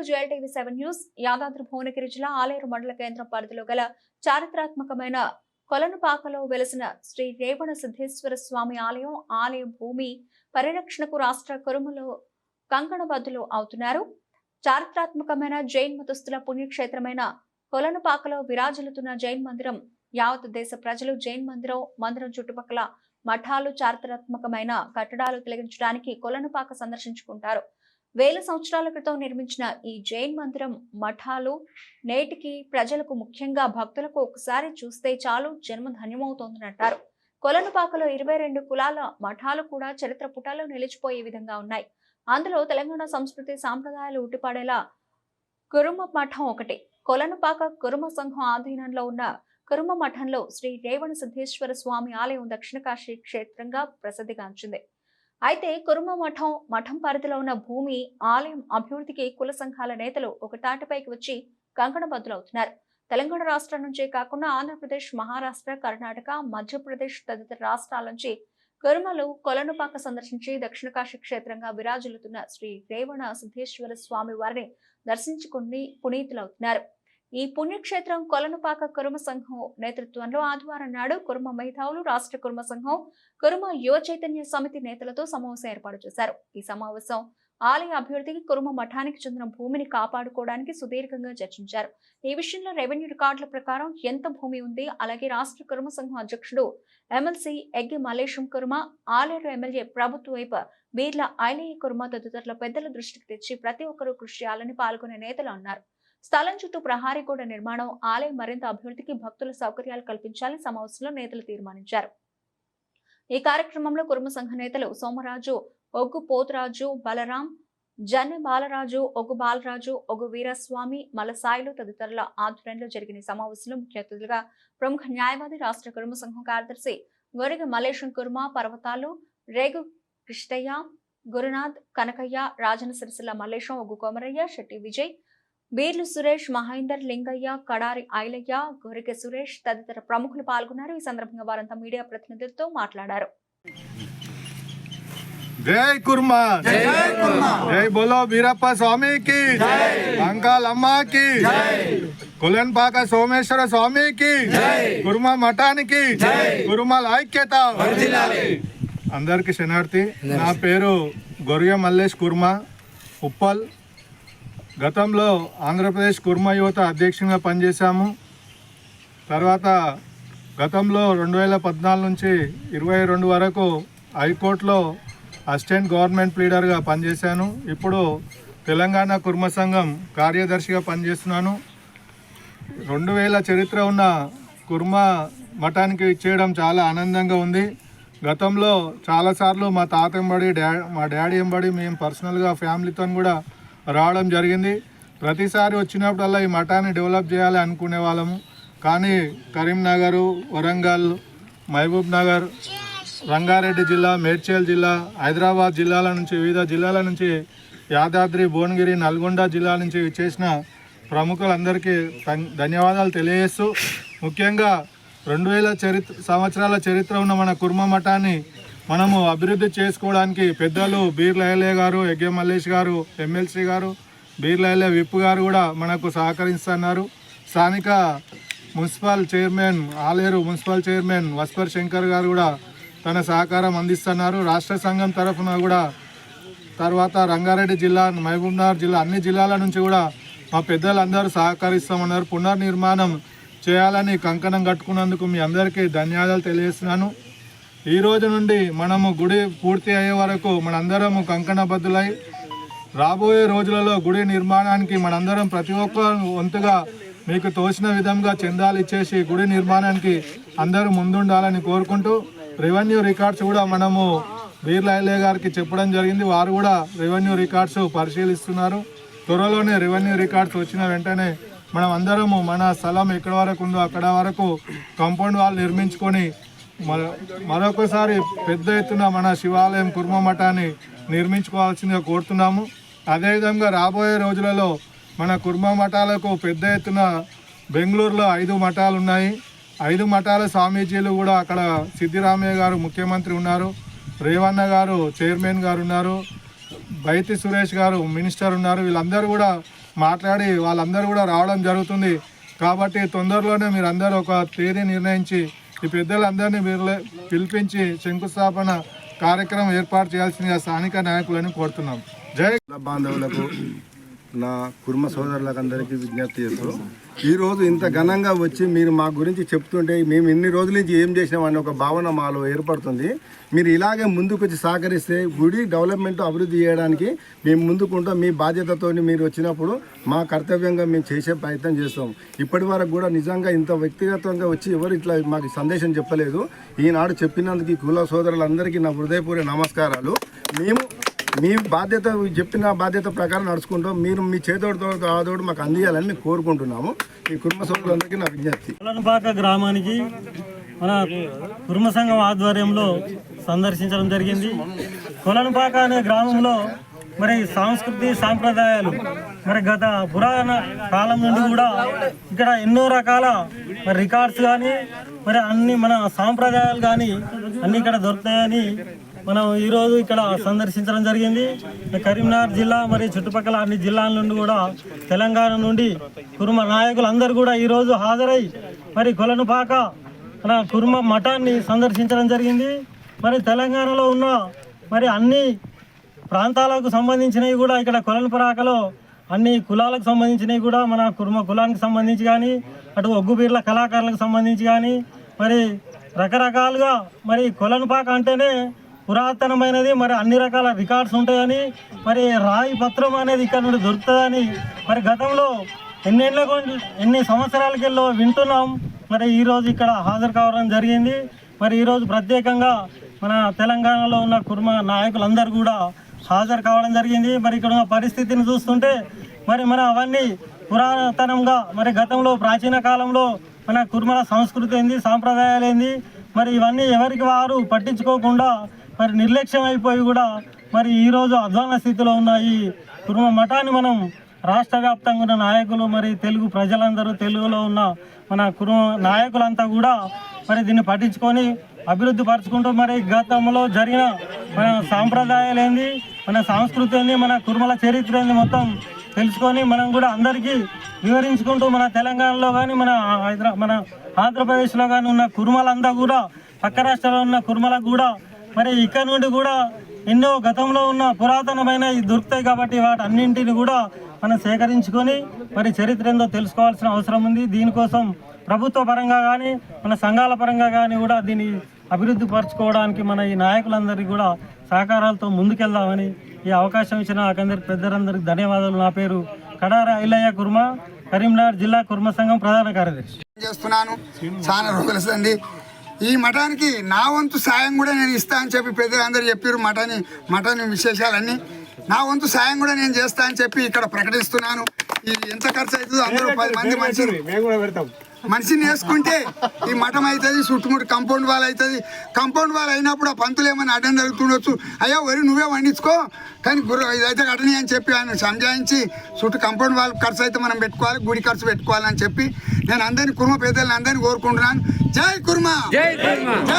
ఇప్పుడు Jewel TV seven news Yadadri Bhuvanagiri జిల్లా ఆలేరు మండల కేంద్రం పరిధిలో గల చారిత్రాత్మకమైన కొలనుపాకలో వెలసిన శ్రీ రేవణ సిద్ధేశ్వర స్వామి ఆలయం ఆలయ భూమి పరిరక్షణకు రాష్ట్ర కురుములో కంకణబద్దులు అవుతున్నారు. చారిత్రాత్మకమైన జైన్ మతస్థుల పుణ్యక్షేత్రమైన కొలనుపాకలో విరాజిల్లుతున్న జైన్ మందిరం యావత్ దేశ ప్రజలు జైన్ మందిరం మందిరం చుట్టుపక్కల మఠాలు చారిత్రాత్మకమైన కట్టడాలు కలిగించడానికి కొలనుపాక సందర్శించుకుంటారు. వేల సంవత్సరాల క్రితం నిర్మించిన ఈ జైన్ మందిరం మఠాలు నేటికి ప్రజలకు ముఖ్యంగా భక్తులకు ఒకసారి చూస్తే చాలు జన్మ ధన్యమవుతోందని కొలనుపాకలో ఇరవై రెండు కులాల మఠాలు కూడా చరిత్ర పుటాల్లో నిలిచిపోయే విధంగా ఉన్నాయి. అందులో తెలంగాణ సంస్కృతి సాంప్రదాయాలు ఉట్టిపడేలా కురుమ మఠం ఒకటి. కొలనుపాక కురుమ సంఘం ఆధీనంలో ఉన్న కురుమ మఠంలో శ్రీ రేవణ సిద్ధేశ్వర స్వామి ఆలయం దక్షిణ కాశీ క్షేత్రంగా ప్రసిద్ధిగాంచింది. అయితే కురుమ మఠం మఠం పరిధిలో ఉన్న భూమి ఆలయం అభివృద్ధికి కుల సంఘాల నేతలు ఒక తాటిపైకి వచ్చి కంకణబద్దులవుతున్నారు తెలంగాణ రాష్ట్రం నుంచే కాకుండా ఆంధ్రప్రదేశ్ మహారాష్ట్ర కర్ణాటక మధ్యప్రదేశ్ తదితర రాష్ట్రాల నుంచి కురుమలు కొలనుపాక సందర్శించి దక్షిణ కాశీ క్షేత్రంగా విరాజిల్లుతున్న శ్రీ రేవణ సిద్ధేశ్వర స్వామి వారిని దర్శించుకుని పునీతులవుతున్నారు. ఈ పుణ్యక్షేత్రం కొలనుపాక కురుమ సంఘం నేతృత్వంలో ఆదివారం నాడు కురుమ మేధావులు రాష్ట్ర కురుమ సంఘం కురుమ యువ చైతన్య సమితి నేతలతో సమావేశం ఏర్పాటు చేశారు. ఈ సమావేశం ఆలయ అభివృద్ధికి కురుమ మఠానికి చెందిన భూమిని కాపాడుకోవడానికి సుదీర్ఘంగా చర్చించారు. ఈ విషయంలో రెవెన్యూ రికార్డుల ప్రకారం ఎంత భూమి ఉంది? అలాగే రాష్ట్ర కురుమ సంఘం అధ్యక్షుడు ఎమ్మెల్సీ ఎగ్గి మలేశం కురుమ ఆలేరు ఎమ్మెల్యే ప్రభుత్వ వైపు బీర్ల ఐలయ్య కురుమ తదితరుల పెద్దల దృష్టికి తెచ్చి ప్రతి ఒక్కరూ కృషి చేయాలని పాల్గొనే నేతలు అన్నారు. స్థలం చుట్టూ ప్రహారీ గోడ నిర్మాణం ఆలయం మరింత అభివృద్ధికి భక్తుల సౌకర్యాలు కల్పించాలని సమావేశంలో నేతలు తీర్మానించారు. ఈ కార్యక్రమంలో కురుమ సంఘ నేతలు సోమరాజు ఒగ్గు పోతురాజు బలరాం జన్ బాలరాజు ఒగ్గు బాలరాజు ఒగ్గు వీరస్వామి మలసాయిలు తదితరుల ఆధ్వర్యంలో జరిగిన సమావేశంలో ముఖ్య అతిథులుగా ప్రముఖ న్యాయవాది రాష్ట్ర కురుమ సంఘం కార్యదర్శి గొరిగ మలేశం కుర్మ పర్వతాలు రేగు కృష్ణయ్య గురునాథ్ కనకయ్య రాజన సిరిసిల్ల మల్లేశం ఒగ్గు కోమరయ్య శెట్టి విజయ్ బీర్లు సురేష్ మహేందర్ లింగయ్య కడారి ఐలయ్య గొరికె సురేష్ తదితర ప్రముఖులు పాల్గొన్నారు. ఈ సందర్భంగా వారంతా మీడియా ప్రతినిధులతో మాట్లాడారు. జై కుర్మా! జై బోలో వీరప్ప స్వామికి! అంకాలమ్మకి కులన్పాక సోమేశ్వర స్వామికి! కుర్మ మఠానికి! కురుమల ఐక్యత! అందరికి శనార్థి నా పేరు గొర్రె మల్లేష్ కుర్మ ఉప్పల్ గతంలో ఆంధ్రప్రదేశ్ కుర్మ యువత అధ్యక్షునిగా పనిచేశాము. తర్వాత గతంలో రెండు వేల పద్నాలుగు నుంచి ఇరవై రెండు వరకు హైకోర్టులో అసిస్టెంట్ గవర్నమెంట్ లీడర్గా పనిచేశాను. ఇప్పుడు తెలంగాణ కుర్మ సంఘం కార్యదర్శిగా పనిచేస్తున్నాను. రెండు వేల చరిత్ర ఉన్న కుర్మ మఠానికి ఇచ్చేయడం చాలా ఆనందంగా ఉంది. గతంలో చాలాసార్లు మా తాత ఎంబడి డా మా డాడీ ఎంబడి మేము పర్సనల్గా ఫ్యామిలీతో కూడా రావడం జరిగింది. ప్రతిసారి వచ్చినప్పుడల్లా ఈ మఠాన్ని డెవలప్ చేయాలి అనుకునే వాళ్ళము. కానీ కరీంనగర్ వరంగల్ మహబూబ్ నగర్ రంగారెడ్డి జిల్లా మేడ్చల్ జిల్లా హైదరాబాద్ జిల్లాల నుంచి వివిధ జిల్లాల నుంచి యాదాద్రి భువనగిరి నల్గొండ జిల్లా నుంచి చేసిన ప్రముఖులందరికీ ధన్యవాదాలు తెలియజేస్తూ ముఖ్యంగా రెండు వేల చరిత్ర సంవత్సరాల చరిత్ర ఉన్న మన కుర్మ మఠాన్ని మనము అభివృద్ధి చేసుకోవడానికి పెద్దలు బీర్లయలే గారు యజ్ఞ మల్లేష్ గారు ఎమ్మెల్సీ గారు బీర్లయలే విప్ గారు కూడా మనకు సహకరిస్తున్నారు. స్థానిక municipal chairman Aler municipal chairman Vaspar Shankar గారు కూడా తన సహకారం అందిస్తున్నారు. రాష్ట్ర సంఘం తరఫున కూడా తర్వాత రంగారెడ్డి జిల్లా మహబూబ్నగర్ జిల్లా అన్ని జిల్లాల నుంచి కూడా మా పెద్దలందరూ సహకరిస్తామన్నారు. పునర్నిర్మాణం చేయాలని కంకణం కట్టుకున్నందుకు మీ అందరికీ ధన్యవాదాలు తెలియజేస్తున్నాను. ఈ రోజు నుండి మనము గుడి పూర్తి అయ్యే వరకు మనందరము కంకణబద్ధులై రాబోయే రోజులలో గుడి నిర్మాణానికి మనందరం ప్రతి ఒక్క వంతుగా మీకు తోచిన విధంగా చందాలు ఇచ్చేసి గుడి నిర్మాణానికి అందరూ ముందుండాలని కోరుకుంటూ రెవెన్యూ రికార్డ్స్ కూడా మనము బీర్లా గారికి చెప్పడం జరిగింది. వారు కూడా రెవెన్యూ రికార్డ్స్ పరిశీలిస్తున్నారు. త్వరలోనే రెవెన్యూ రికార్డ్స్ వచ్చిన వెంటనే మనం అందరము మన స్థలం ఎక్కడ వరకు ఉందో అక్కడ వరకు కాంపౌండ్ వాల్ నిర్మించుకొని మరొకసారి పెద్ద ఎత్తున మన శివాలయం కుర్మ మఠాన్ని నిర్మించుకోవాల్సిందిగా కోరుతున్నాము. అదేవిధంగా రాబోయే రోజులలో మన కుర్మ మఠాలకు పెద్ద ఎత్తున బెంగళూరులో ఐదు మఠాలు ఉన్నాయి. ఐదు మఠాల స్వామీజీలు కూడా అక్కడ సిద్ధిరామయ్య గారు ముఖ్యమంత్రి ఉన్నారు. రేవన్న గారు చైర్మన్ గారు ఉన్నారు. బైతి సురేష్ గారు మినిస్టర్ ఉన్నారు. వీళ్ళందరూ కూడా మాట్లాడి వాళ్ళందరూ కూడా రావడం జరుగుతుంది. కాబట్టి తొందరలోనే మీరు అందరూ ఒక తేదీ నిర్ణయించి ఈ పెద్దలందరినీ మీరు పిలిపించి శంకుస్థాపన కార్యక్రమం ఏర్పాటు చేయాల్సిందిగా స్థానిక నాయకులని కోరుతున్నాం. జై బాంధవులకు నా కుర్మ సోదరులకందరికీ విజ్ఞప్తి చేస్తూ ఈరోజు ఇంత ఘనంగా వచ్చి మీరు మా గురించి చెప్తుంటే మేము ఇన్ని రోజుల నుంచి ఏం చేసినామని ఒక భావన మాలో ఏర్పడుతుంది. మీరు ఇలాగే ముందుకు వచ్చి సహకరిస్తే గుడి డెవలప్మెంట్ అభివృద్ధి చేయడానికి మేము ముందుకుంటాం. మీ బాధ్యతతోని మీరు వచ్చినప్పుడు మా కర్తవ్యంగా మేము చేసే ప్రయత్నం చేస్తాం. ఇప్పటి వరకు కూడా నిజంగా ఇంత వ్యక్తిగతంగా వచ్చి ఎవరు ఇట్లా మాకు సందేశం చెప్పలేదు. ఈనాడు చెప్పినందుకు ఈ కుల సోదరులందరికీ నా హృదయపూర్వ నమస్కారాలు. మేము మీ బాధ్యత చెప్పిన బాధ్యత ప్రకారం నడుచుకుంటాం. మీరు మీ చేతోడితో ఆదోడు మాకు అందియాలని మేము కోరుకుంటున్నాము. ఈ కుటుంబ సభ్యులందరికీ నా విజ్ఞప్తి. గ్రామానికి మన కుర్మ సంఘం ఆధ్వర్యంలో సందర్శించడం జరిగింది. కొలనుపాక అనే గ్రామంలో మరి సంస్కృతి సాంప్రదాయాలు మరి గత పురాణ కాలం నుండి కూడా ఇక్కడ ఎన్నో రకాల మరి రికార్డ్స్ కానీ మరి అన్ని మన సాంప్రదాయాలు కానీ అన్నీ ఇక్కడ దొరుకుతాయని మనం ఈరోజు ఇక్కడ సందర్శించడం జరిగింది. కరీంనగర్ జిల్లా మరి చుట్టుపక్కల అన్ని జిల్లాల నుండి కూడా తెలంగాణ నుండి కుర్మ నాయకులందరూ కూడా ఈరోజు హాజరై మరి కొలనుపాక మన కుర్మ మఠాన్ని సందర్శించడం జరిగింది. మరి తెలంగాణలో ఉన్న మరి అన్ని ప్రాంతాలకు సంబంధించినవి కూడా ఇక్కడ కొలనుపరాకలో అన్ని కులాలకు సంబంధించినవి కూడా మన కుర్మ కులానికి సంబంధించి కానీ అటు ఒగ్గుబీర్ల కళాకారులకు సంబంధించి కానీ మరి రకరకాలుగా మరి కొలనుపాక అంటేనే పురాతనమైనది మరి అన్ని రకాల రికార్డ్స్ ఉంటాయని మరి రాయి పత్రం అనేది ఇక్కడ నుండి దొరుకుతుందని మరి గతంలో ఎన్నేళ్ళ ఎన్ని సంవత్సరాలకెళ్ళో వింటున్నాం మరి ఈరోజు ఇక్కడ హాజరు కావడం జరిగింది. మరి ఈరోజు ప్రత్యేకంగా మన తెలంగాణలో ఉన్న కుర్మ నాయకులందరూ కూడా హాజరు కావడం జరిగింది. మరి ఇక్కడ ఉన్న పరిస్థితిని చూస్తుంటే మరి మన అవన్నీ పురాతనంగా మరి గతంలో ప్రాచీన కాలంలో మన కుర్మల సంస్కృతి ఏంది సాంప్రదాయాలు ఏంది మరి ఇవన్నీ ఎవరికి వారు పట్టించుకోకుండా మరి నిర్లక్ష్యం అయిపోయి కూడా మరి ఈరోజు అధ్వాన స్థితిలో ఉన్న ఈ కుర్మ మఠాన్ని మనం రాష్ట్ర వ్యాప్తంగా ఉన్న నాయకులు మరి తెలుగు ప్రజలందరూ తెలుగులో ఉన్న మన కుర్మ నాయకులంతా కూడా మరి దీన్ని పట్టించుకొని అభివృద్ధి పరుచుకుంటూ మరి గతంలో జరిగిన మన సాంప్రదాయాలు ఏంది మన సంస్కృతి ఏంది మన కుర్మల చరిత్ర ఏంది మొత్తం తెలుసుకొని మనం కూడా అందరికీ వివరించుకుంటూ మన తెలంగాణలో కానీ మన హైదరా మన ఆంధ్రప్రదేశ్లో కానీ ఉన్న కుర్మలంతా కూడా పక్క రాష్ట్రాల్లో ఉన్న కుర్మలకు కూడా మరి ఇక్కడ నుండి కూడా ఎన్నో గతంలో ఉన్న పురాతనమైన దొరుకుతాయి కాబట్టి వాటి అన్నింటిని కూడా మనం సేకరించుకొని మరి చరిత్ర ఏందో తెలుసుకోవాల్సిన అవసరం ఉంది. దీనికోసం ప్రభుత్వ పరంగా కానీ మన సంఘాల పరంగా కానీ కూడా దీన్ని అభివృద్ధి పరచుకోవడానికి మన ఈ నాయకులందరికీ కూడా సహకారాలతో ముందుకెళ్దామని ఈ అవకాశం ఇచ్చిన నాకందరికి పెద్దలందరికీ ధన్యవాదాలు. నా పేరు కడార ఇల్లయ్య కుర్మ కరీంనగర్ జిల్లా కుర్మ సంఘం ప్రధాన కార్యదర్శి. చేస్తున్నాను. చాలా రోజులు ఈ మఠానికి నా వంతు సాయం కూడా నేను ఇస్తా అని చెప్పి పెద్దలందరూ చెప్పారు మఠాన్ని మఠాన్ని విశేషాలన్నీ. నా వంతు సాయం కూడా నేను చేస్తా అని చెప్పి ఇక్కడ ప్రకటిస్తున్నాను. ఇది ఎంత ఖర్చు అవుతుందో అందరూ పది మంది మనుషులు. మనిషిని వేసుకుంటే ఈ మఠం అవుతుంది చుట్టుముట్టు కాంపౌండ్ వాల్ అవుతుంది. కాంపౌండ్ వాల్ అయినప్పుడు ఆ పంతులు ఏమైనా అడ్డం జరుగుతుండొచ్చు. అయ్యా వరి నువ్వే వండించుకో కానీ గుర్ర ఇదైతే కట్టని అని చెప్పి ఆయన సంజాయించి చుట్టూ కాంపౌండ్ వాల్ ఖర్చు అయితే మనం పెట్టుకోవాలి గుడి ఖర్చు పెట్టుకోవాలని చెప్పి నేను అందరినీ కుర్మ పేదలను అందరినీ కోరుకుంటున్నాను. జై కుర్మ. జై కుర్మ.